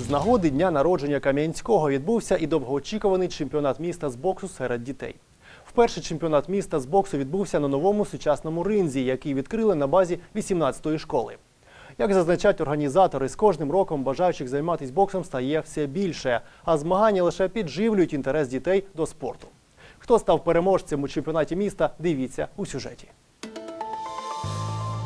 З нагоди дня народження Кам'янського відбувся і довгоочікуваний чемпіонат міста з боксу серед дітей. Вперше чемпіонат міста з боксу відбувся на новому сучасному ринзі, який відкрили на базі 18-ї школи. Як зазначають організатори, з кожним роком бажаючих займатися боксом стає все більше, а змагання лише підживлюють інтерес дітей до спорту. Хто став переможцем у чемпіонаті міста, дивіться у сюжеті.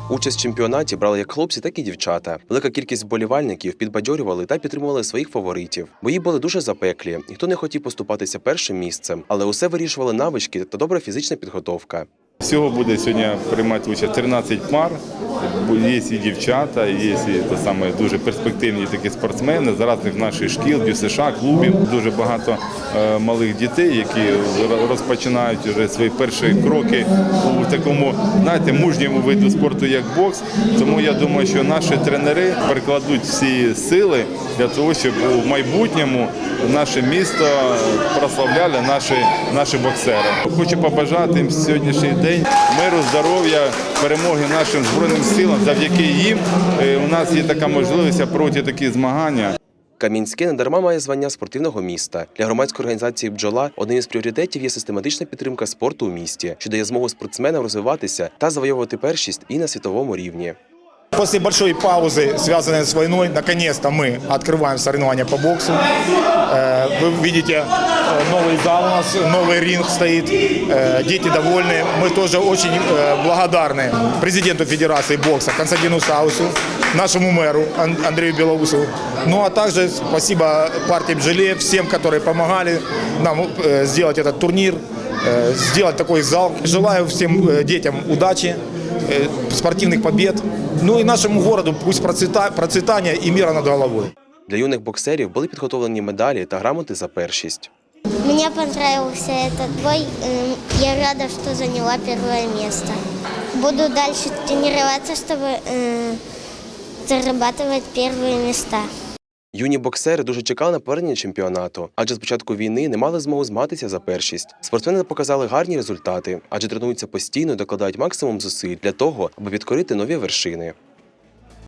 Участь в чемпіонаті брали як хлопці, так і дівчата. Велика кількість вболівальників підбадьорювали та підтримували своїх фаворитів. Бої були дуже запеклі, ніхто не хотів поступатися першим місцем, але усе вирішували навички та добра фізична підготовка. Всього буде сьогодні приймати участь 13 пар. Є і дівчата, є і те саме дуже перспективні такі спортсмени з різних наших шкіл, ДЮСШ, клубів. Дуже багато е, малих дітей, які розпочинають вже свої перші кроки у такому, знаєте, мужньому виду спорту, як бокс. Тому я думаю, що наші тренери перекладуть всі сили для того, щоб у майбутньому наше місто прославляли наші, наші боксери. Хочу побажати їм сьогоднішній день миру, здоров'я, перемоги нашим збройним силам. Завдяки їм е, у нас є така можливість пройти такі змагання. Кам'янське недарма має звання спортивного міста. Для громадської організації бджола одним із пріоритетів є систематична підтримка спорту у місті, що дає змогу спортсменам розвиватися та завоювати першість і на світовому рівні. После большой паузы, связанной с войной, наконец-то мы открываем соревнования по боксу. Э, Вы видите, э, новый зал у нас, новый ринг стоит, э, дети довольны. Мы тоже очень э, благодарны президенту Федерации бокса Константину Саусу, нашему мэру Ан- Андрею Белоусову. Ну а также спасибо партии Бджеле, всем, которые помогали нам э, сделать этот турнир, э, сделать такой зал. Желаю всем э, детям удачи, э, спортивных побед. Ну и нашему городу пусть процвета- процветания и мира над головой. Для юних боксерів були підготовлені медалі та грамоти за першість. Мне понравился этот бой. Эм, Я рада, что заняла первое место. Буду дальше тренироваться, чтобы э, зарабатывать первые места. Юні боксери дуже чекали на повернення чемпіонату, адже з початку війни не мали змогу змагатися за першість. Спортсмени показали гарні результати, адже тренуються постійно і докладають максимум зусиль для того, аби підкорити нові вершини.